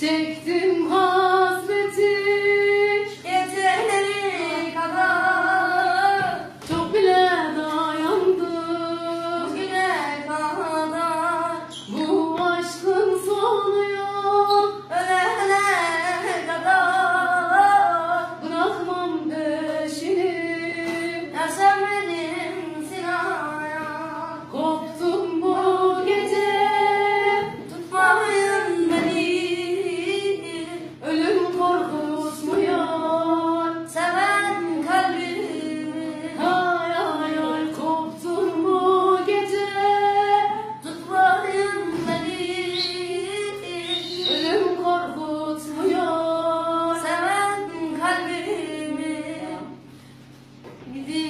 Çektim L'idée